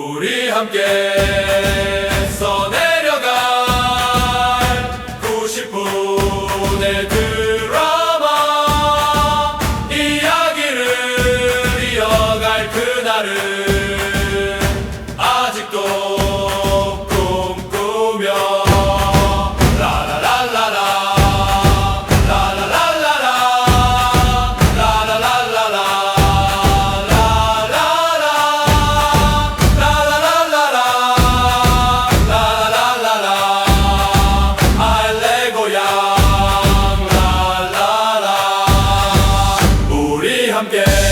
우리 함께 써내려갈 90분의 드라마. 이야기를 이어갈 그날은 아직도 nam